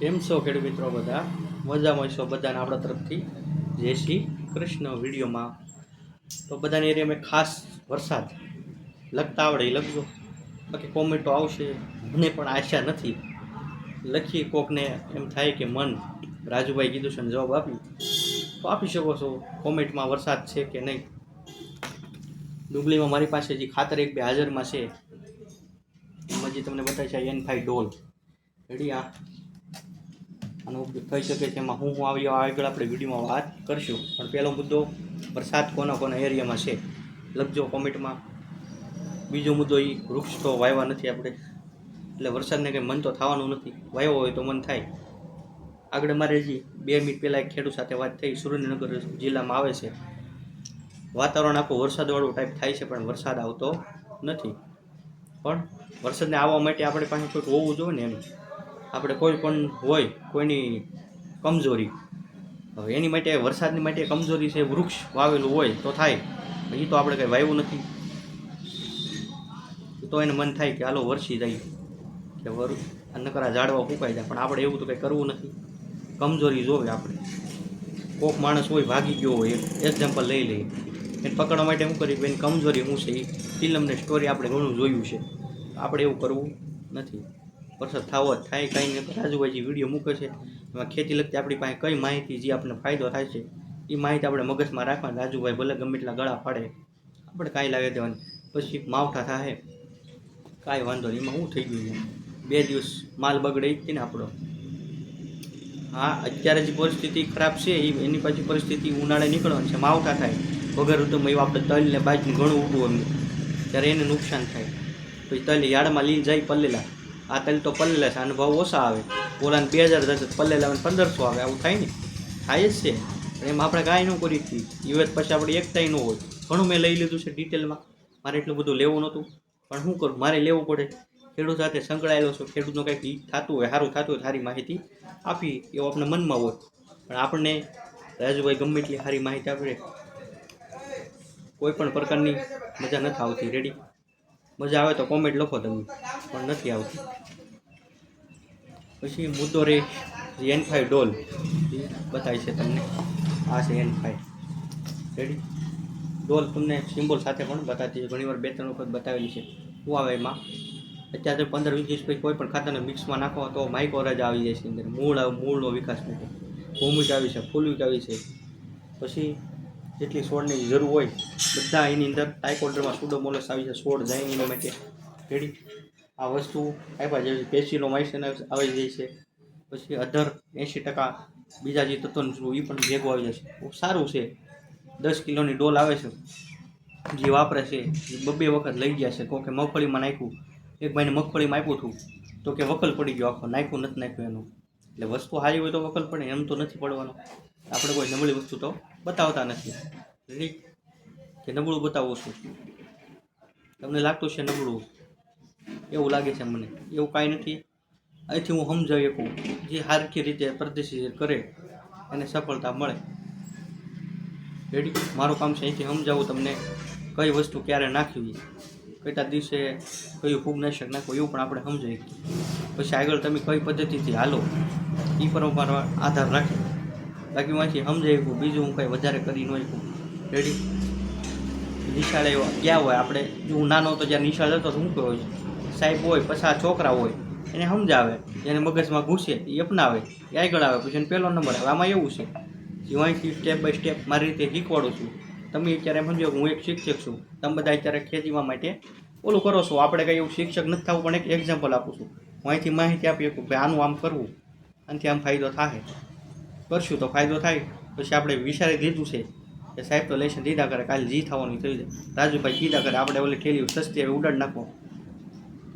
કેમ છો ખેડૂત મિત્રો બધા? મજામાં છો બધાને આપણા તરફથી? જય શ્રી કૃષ્ણ વિડીયોમાં. તો બધાને એરિયા મેં ખાસ વરસાદ લખતા આવડે એ લખજો. બાકી કોમેન્ટો આવશે, મને પણ આશા નથી. લખીએ કોકને એમ થાય કે મન. રાજુભાઈ કીધું છે ને જવાબ આપી. તો આપી શકો છો કોમેન્ટમાં વરસાદ છે કે નહીં. ડુંગળીમાં મારી પાસે જે ખાતર એક બે હાજરમાં છે. એમાં જે તમને બતાવી છે એન ફાઈ ડોલ. રેડી આ? આનો ઉપયોગ થઈ શકે છે. એમાં હું હું આવી આગળ આપણે વિડીયોમાં વાત કરશું. પણ પહેલો મુદ્દો, વરસાદ કોના કોના એરિયામાં છે? લખજો કોમેન્ટમાં. બીજો મુદ્દો એ વૃક્ષ તો વાવ્યા નથી આપણે. એટલે વરસાદને કંઈ મન તો થવાનું નથી. વાવ્યો હોય તો મન થાય. આગળ મારે જે બે મિનિટ પહેલાં એક ખેડૂત સાથે વાત થઈ. સુરેન્દ્રનગર જિલ્લામાં આવે છે. વાતાવરણ આખું વરસાદવાળું ટાઈપ થાય છે, પણ વરસાદ આવતો નથી. પણ વરસાદને આવવા માટે આપણી પાસે કોઈક હોવું જોઈએ ને એમ. આપણે કોઈ પણ હોય, કોઈની કમજોરી, હવે એની માટે, વરસાદની માટે કમજોરી છે, વૃક્ષ વાવેલું હોય તો થાય એ તો આપણે કંઈ વાવ્યું નથી. તો એને મન થાય કે હાલો વરસી જાય, કે વર નકરા ઝાડવા ફૂંકાઈ જાય, પણ આપણે એવું તો કંઈ કરવું નથી. કમજોરી જોવે આપણે. કોક માણસ હોય, ભાગી ગયો હોય એક્ઝામ્પલ લઈ લઈએ એને પકડવા માટે શું કરી એની કમજોરી શું છે એ ફિલ્મને સ્ટોરી આપણે ઘણું જોયું છે. આપણે એવું કરવું નથી. વરસાદ થાવો જ થાય કંઈ નહીં. રાજુભાઈજી વીડિયો મૂકે છે. એમાં ખેતી લગતી આપણી પાસે કઈ માહિતી જે આપણને ફાયદો થાય છે, એ માહિતી આપણે મગજમાં રાખવાની. રાજુભાઈ ભલે ગમે એટલા ગળા ફાડે આપણે કાંઈ લાવી દેવાની. પછી માવઠા થાય કાંઈ વાંધો નહીં. એમાં શું થઈ ગયું છે? બે દિવસ માલ બગડે જ ને આપણો. હા, અત્યારે જે પરિસ્થિતિ ખરાબ છે એ એની પાછી પરિસ્થિતિ ઉનાળે નીકળવાની છે. માવઠા થાય. વગર ઋતુમાં એવું આપણે તલને બાજુ ઘણું ઊભું એમ. ત્યારે એને નુકસાન થાય. પછી તલ યાર્ડમાં લઈને જાય પલ્લેલા. આ તલ તો પલ્લે છે, આનો ભાવ ઓછા આવે. ઓલાને બે હજાર જશે પલ્લેલા પંદરસો આવે, આવું થાય ને. થાય જ છે. પણ એમાં આપણે કાંઈ ન કરી હતી યુએસ પછી આપણે એકતાય ન હોય. ઘણું મેં લઈ લીધું છે ડિટેલમાં મારે એટલું બધું લેવું નહોતું. પણ શું કરું? મારે લેવું પડે. ખેડૂત સાથે સંકળાયેલો છું. ખેડૂતનું કંઈક હિત થતું હોય સારું થતું હોય, સારી માહિતી આપી, એવો આપણે મનમાં હોય. પણ આપણને રાજુભાઈ ગમે એટલી સારી માહિતી આપે. કોઈ પણ પ્રકારની મજા નથી આવતી. રેડી મજા આવે તો કોમેન્ટ લખો તમે. પણ નથી આવતી. પછી મુદ્દો રે એન ફાઈવ ડોલ. બતાવી છે તમને. આ છે એન ફાઈવ રેડી ડોલ તમને સિમ્બોલ સાથે પણ બતાવતી છે ઘણીવાર બે ત્રણ વખત બતાવેલી છે. એમાં? અત્યારે પંદર વીસ દિવસ પછી કોઈ પણ ખાતાને મિક્સમાં નાખો તો માઇકોરજ આવી જાય છે અંદર. મૂળ મૂળનો વિકાસ નથી. ભૂમિક આવી છે ફૂલવિક આવી છે. પછી જેટલી છોડની જરૂર હોય, બધા એની અંદર ટાઇકોડરમાં સુડોમોલસ આવી છે છોડ જાય એના માટે રેડી આ વસ્તુ આપ્યા જાય છે પેશીનો માઇસન આવી જાય છે. પછી અધર એંશી ટકા બીજા જે તત્વનું એ પણ ભેગું આવી જાય છે બહુ સારું છે. દસ કિલોની ડોલ આવે છે. જે વાપરે છે, એ બબ્બે વખત લઈ ગયા છે. કોકે મગફળીમાં નાખ્યું. એક ભાઈને મગફળીમાં આપ્યું હતું. તો કે વકલ પડી ગયો આખો. નાખ્યું નથી નાખ્યું એનું. એટલે વસ્તુ સારી હોય તો વકલ પડે, એમ તો નથી પડવાનો. આપણે કોઈ નબળી વસ્તુ તો બતાવતા નથી. કે નબળું બતાવવું છું. તમને લાગતું છે નબળું? એવું લાગે છે મને. એવું કાંઈ નથી. અહીંથી હું સમજાવી શકું જે સારખી રીતે પ્રદર્શિત કરે એને સફળતા મળે. રેડી મારું કામ છે અહીંથી સમજાવું તમને કઈ વસ્તુ ક્યારે નાખવી. કેટલા દિવસે કયું ફૂગનાશક નાખવું એવું પણ આપણે સમજાવી પછી આગળ તમે કઈ પદ્ધતિથી હાલો એ પર મારો આધાર રાખે બાકી પછી સમજાવી શકું, બીજું હું કંઈ વધારે કરી ન શકું. રેડી નિશાળે ગયા હોય આપણે. જો હું નાનો હતો, જ્યારે નિશાળ જતો તો હું કહ્યું હોય સાહેબ હોય, પછી છોકરા હોય, એને સમજાવે, એને મગજમાં ઘૂસે, એ અપનાવે, એ આગળ આવે, પછી પહેલો નંબર આવે. આમાં એવું છે હું અહીંથી સ્ટેપ બાય સ્ટેપ મારી રીતે શીખવાડું છું. તમે અત્યારે સમજો હું એક શિક્ષક છું. તમે બધા અત્યારે ખેતીમાં માટે ઓલું કરો છો. આપણે કંઈ એવું શિક્ષક નથી થવું, પણ એક એક્ઝામ્પલ આપું છું. હું અહીંથી માહિતી આપી શકું કે આનું આમ કરવું, આનાથી આમ ફાયદો થાય. કરશું તો ફાયદો થાય. પછી આપણે વિચારી દીધું છે કે સાહેબ તો લેશન દીધા કરે, કાલે જી થવાનું થઈ જાય રાજુભાઈ કીધા કરે, આપણે ઓલી ઠેલી સસ્તી હવે ઉડાડ નાખો.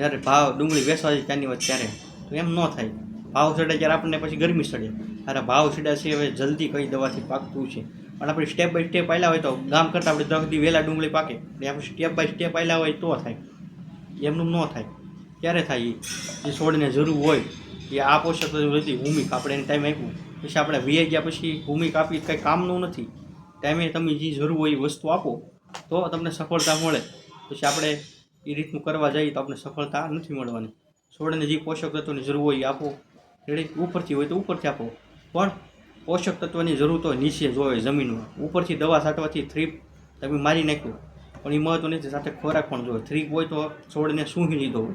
જ્યારે ભાવ ડુંગળી વેચવા જાય ત્યાંની વાત ત્યારે. તો એમ ન થાય. ભાવ ચડે ત્યારે આપણને પછી ગરમી ચડે. અરે ભાવ ચડ્યા છે હવે જલ્દી કઈ દવાથી પાકતું છે. પણ આપણે સ્ટેપ બાય સ્ટેપ આવેલા હોય તો ગામ કરતાં આપણે દસ વહેલા ડુંગળી પાકે. એટલે આપણે સ્ટેપ બાય સ્ટેપ આવેલા હોય તો થાય. એમનું ન થાય. ક્યારે થાય એ જે છોડને જરૂર હોય, એ આ પોષક હતી ભૂમિક. આપણે એને ટાઈમ આપ્યું. પછી આપણે વીઆઈ ગયા પછી ભૂમિક આપી કંઈ કામનું નથી. ટાઈમે તમે જે જરૂર હોય એ વસ્તુ આપો, તો તમને સફળતા મળે. પછી આપણે એ રીતનું કરવા જઈએ તો આપણે સફળતા નથી મળવાની. છોડને જે પોષક તત્વોની જરૂર હોય એ આપો. રેડી? ઉપરથી હોય તો ઉપરથી આપો. પણ પોષક તત્વની જરૂર હોય નીચે જોવે જમીનમાં. ઉપરથી દવા છાંટવાથી થ્રીપ તમે મારી નાખ્યું. પણ એ મહત્વ નથી સાથે ખોરાક પણ જોવે. થ્રીપ હોય તો છોડને સૂંઘી લીધો હોય.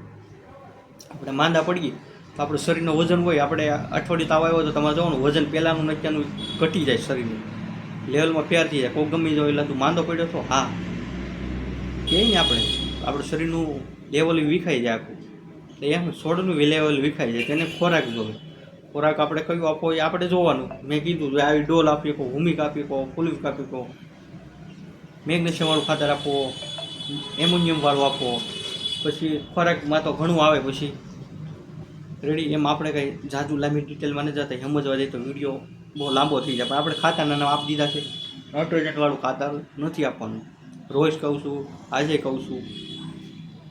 આપણે માંદા પડીએ તો આપણું શરીરનું વજન હોય. આપણે અઠવાડિયું તાવ આવ્યો તો તમારે જોવાનું, વજન પહેલાંનું નક્યાનું ઘટી જાય શરીરનું. લેવલમાં ફેર થઈ જાય. કોઈ ગમી જાય એટલે તું માંદો પડ્યો તો હા. કહે ને આપણે? આપણું શરીરનું લેવલ વિખાઈ જાય આખું. એટલે એમ છોડનું લેવલ વિખાઈ જાય, તેને ખોરાક જોવે. ખોરાક આપણે કયું આપવો એ આપણે જોવાનું. મેં કીધું આવી ડોલ આપી કહો હુમિક આપી કહો ફુલિક આપી કહો મેગ્નેશિયમવાળું ખાતર આપો એમોનિયમવાળું આપો. પછી ખોરાકમાં તો ઘણું આવે પછી. રેડી એમ આપણે કંઈ જાજુ લાંબી ડિટેલમાં ન જતા, સમજવા જઈએ તો વીડિયો બહુ લાંબો થઈ જાય. પણ આપણે ખાતાના નાના આપી દીધા છે. નાઇટ્રોજનવાળું ખાતર નથી આપવાનું. રોજ કહું છું, આજે કહું છું.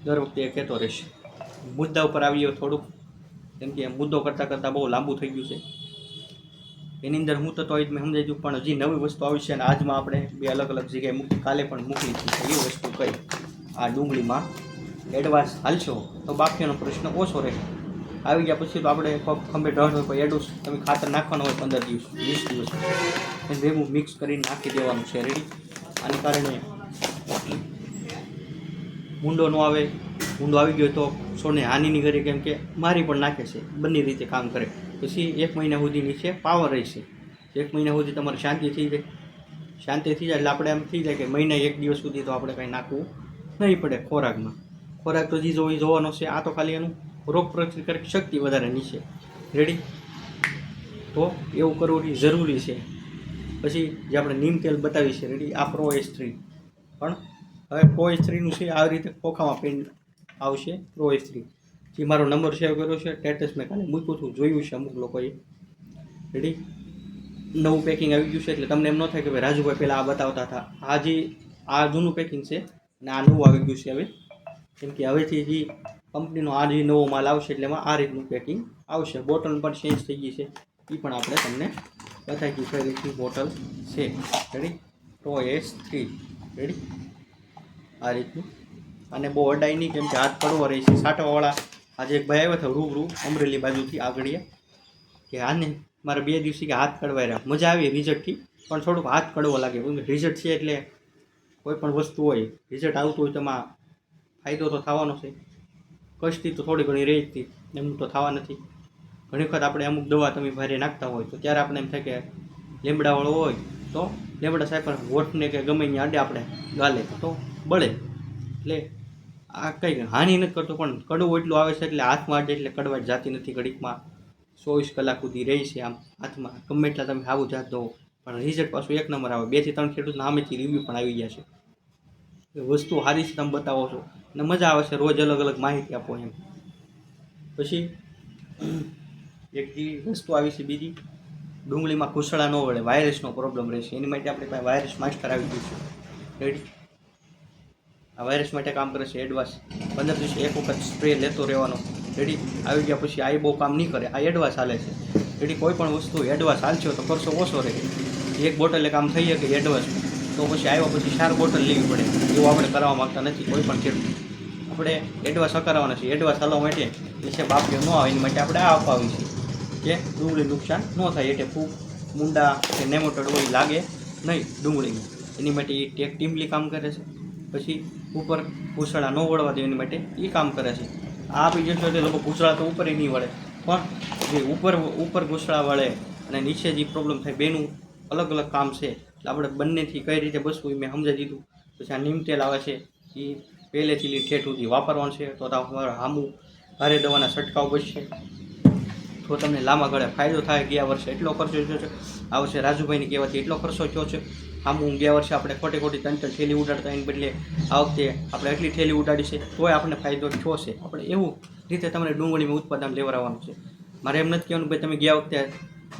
દર વખતે એ કહેતો રહેશે. મુદ્દા ઉપર આવીએ થોડુંક. કેમ કે મુદ્દો કરતાં કરતાં બહુ લાંબુ થઈ ગયું છે. એની અંદર હું તો તો જ મેં સમજાઈ પણ હજી નવી વસ્તુ આવી છે અને આજમાં આપણે બે અલગ અલગ જગ્યાએ મૂકી, કાલે પણ મૂકી છે. એ વસ્તુ કઈ? આ ડુંગળીમાં એડવાન્સ હાલશો? તો બાકીનો પ્રશ્ન ઓછો રહે. આવી ગયા પછી તો આપણે ખંભે ઢળ હોય, કોઈ એડું તમે ખાતર નાખવાનું હોય પંદર દિવસ, વીસ દિવસ. એને ભેગું મિક્સ કરીને નાખી દેવાનું છે. રેડી આને કારણે મૂંડો ન આવે, ઊંડો આવી ગયો તો છોડને હાનિની કરે કેમ કે મારી પણ નાખે છે, બંને રીતે કામ કરે. પછી એક મહિના સુધી નીચે પાવર રહેશે. એક મહિના સુધી તમારે શાંતિ થઈ જાય. શાંતિ થઈ જાય એટલે આપણે એમ થઈ જાય કે મહિના એક દિવસ સુધી તો આપણે કાંઈ નાખવું નહીં પડે ખોરાકમાં. ખોરાક તો જે જોઈ જોવાનો છે, આ તો ખાલી એનું રોગ પ્રતિકારક શક્તિ વધારેની છે રેડી તો એવું કરવું જરૂરી છે. પછી જે આપણે નીમ તેલ બતાવી છે રેડી આ પ્રો એસ થ્રી હવે પ્રો એસ થ્રીનું છે આવી રીતે ખોખામાં પેન આવશે પ્રો એસ થ્રી જે મારો નંબર સેવ કર્યો છે ટેટસ મેં કાલે મૂક્યું હતું જોયું છે અમુક લોકોએ. રેડી નવું પેકિંગ આવી ગયું છે, એટલે તમને એમ ન થાય કે ભાઈ રાજુભાઈ પહેલાં આ બતાવતા હતા. આ જે, આ જૂનું પેકિંગ છે અને આ નવું આવી ગયું છે હવે. કેમ કે હવેથી જે કંપનીનો આ જે નવો માલ આવશે, એટલે એમાં આ રીતનું પેકિંગ આવશે. બોટલ પણ ચેન્જ થઈ ગઈ છે. એ પણ આપણે તમને બતાવી રીતની બોટલ છે. Ready pro S three ready આ રીતનું. અને બહુ અડાય નહીં, કેમ કે હાથ પડવો રહે છે. સાટોવાળા આજે એક ભાઈ આવ્યા હતા રૂબરૂ, અમરેલી બાજુથી આગળીયા કે આને મારે બે દિવસથી કે હાથ કડવાઈ રહ્યા. મજા આવી રિઝલ્ટથી પણ થોડુંક હાથ કડવો લાગે. રિઝલ્ટ છે એટલે કોઈ પણ વસ્તુ હોય રિઝલ્ટ આવતું હોય તો એમાં ફાયદો તો થવાનો છે. કષ્ટી તો થોડી ઘણી રહી જ હતી એમનું તો થવા નથી. ઘણી વખત આપણે અમુક દવા તમે ભારે નાખતા હોય તો ત્યારે આપણે એમ થાય કે લીમડાવાળો હોય તો લીમડા સાહેબ વોટને કે ગમે ત્યાં અડે આપણે ગાલે. તો બળે. એટલે આ કંઈ હાનિ નથી કરતો, પણ કડવું એટલું આવે છે એટલે હાથમાં માટે એટલે કડવાટ જાતી નથી ઘડીકમાં. ચોવીસ કલાક સુધી રહી છે આમ. હાથમાં ગમે એટલા તમે આવું જાત દો પણ રિઝલ્ટ પાછું એક નંબર આવે. બેથી ત્રણ ખેડૂતના સામેથી રિવ્યૂ પણ આવી ગયા છે. વસ્તુ સારી છે, તમે બતાવો છો. અને મજા આવે છે, રોજ અલગ અલગ માહિતી આપો એમ. પછી એક વસ્તુ આવી છે બીજી. ડુંગળીમાં કુસળા ન વળે વાયરસનો પ્રોબ્લેમ રહેશે. એની માટે આપણે પાસે વાયરસ માસ્ટર આવી ગયું છે. રેડી આ વાયરસ માટે કામ કરે છે એડવાન્સ પંદર દિવસે એક વખત સ્પ્રે લેતો રહેવાનો. રેડી આવી ગયા પછી આ બહુ કામ નહીં કરે. આ એડવાન્સ હાલે છે. રેડી કોઈ પણ વસ્તુ એડવાન્સ હાલશો તો ખર્ચો ઓછો રહે. એક બોટલે કામ થઈ શકે એડવાન્સ તો પછી આવ્યા પછી ચાર બોટલ લેવી પડે. એવું આપણે કરવા માગતા નથી કોઈ પણ ખેડૂત આપણે એડવાન્સ કરાવવાના છે એડવાન્સ હાલવા માટે વિશે બાપીઓ ન આવે, એની માટે આપણે આ અપાવી છે. કે ડુંગળી નુકસાન ન થાય. એટલે ફૂગ મુંડા કે નેમોટોડ હોય લાગે નહીં ડુંગળીમાં એની માટે ટેક ટીમલી કામ કરે છે. પછી ઉપર ભૂસડા ન વળવા દે એની માટે એ કામ કરે છે. આ બીજો છે તે લોકો ભૂસડા તો ઉપર નહીં વળે, પણ જે ઉપર ઉપર ભૂસડા વળે અને નીચે જે પ્રોબ્લેમ થાય બેનું, અલગ અલગ કામ છે. એટલે આપણે બંનેથી કઈ રીતે બસવું એ મેં સમજાવી દીધું. પછી આ નીમ તેલ આવે છે, એ પહેલેથી લઈ ઠેઠ વાપરવાનું છે, તો તમારે હામું ભારે દવાના છંટકાવ બચશે. તો તમને લાંબા ગાળે ફાયદો થાય, ગયા વર્ષે એટલો ખર્ચો થયો છે. આ વર્ષે રાજુભાઈની કહેવાથી એટલો ખર્ચો થયો છે. આમ ગયા વર્ષે આપણે ખોટી ખોટી ત્રણ થેલી ઉડાડતા એની બદલે આ વખતે આપણે એટલી થેલી ઉડાડી છે, તોય આપણને ફાયદો થયો આપણે એવું રીતે તમને ડુંગળીમાં ઉત્પાદન લેવડાવવાનું છે. મારે એમ નથી કહેવાનું ભાઈ તમે ગયા વખતે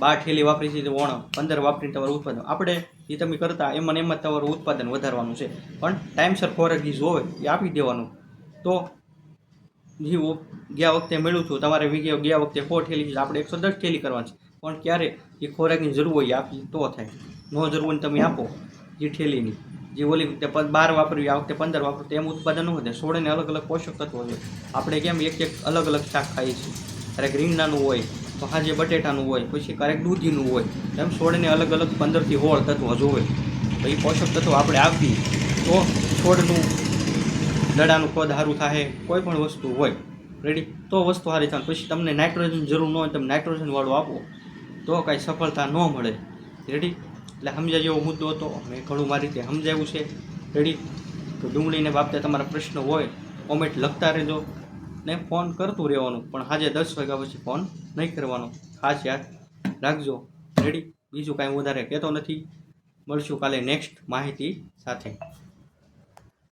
બાર થેલી વાપરી છે વણ પંદર વાપરીને તમારું ઉત્પાદન. આપણે જે તમે કરતા એમાં જ તમારું ઉત્પાદન વધારવાનું છે. પણ ટાઈમસર ખોરાક જે જોવે એ આપી દેવાનું. તો જે ગયા વખતે મેળવું છું, તમારે ગયા વખતે સો થેલી છે આપણે એકસો દસ ઠેલી કરવાની છે. પણ ક્યારે એ ખોરાકની જરૂર હોય એ આપી તો થાય. ન જરૂર તમે આપો. જે ઠેલીની, જે ઓલી બાર વાપરવી, આ વખતે પંદર વાપરો તો એમ ઉત્પાદન ન વધે સોળને અલગ અલગ પોષક તત્વો હોય આપણે કેમ એક એક અલગ અલગ શાક ખાઈએ છીએ. ક્યારેક રીંગણાનું હોય, તો હાજે બટેટાનું હોય, પછી ક્યારેક દૂધીનું હોય એમ છોડને અલગ અલગ પંદરથી હોળ તત્વો જોવે. તો એ પોષક તત્વો આપણે આપીએ, તો છોડનું, દડાનું કદ સારું થાય કોઈ પણ વસ્તુ હોય. રેડી તો વસ્તુ સારી થાય. પછી તમને નાઇટ્રોજન જરૂર ન હોય, તમે નાઇટ્રોજનવાળું આપો. તો કાંઈ સફળતા ન મળે. રેડી એટલે સમજાય જેવો મુદ્દો હતો. મેં ઘણું મારી રીતે સમજાવ્યું છે. રેડી? તો ડુંગળીને બાબતે તમારા પ્રશ્ન હોય કોમેન્ટ લખતા રહેજો. ને ફોન કરતું રહેવાનું, પણ આજે દસ વાગ્યા પછી ફોન નહીં કરવાનો. ખાસ યાદ રાખજો. રેડી? બીજું કાંઈ વધારે કહેતો નથી. મળશું કાલે નેક્સ્ટ માહિતી સાથે.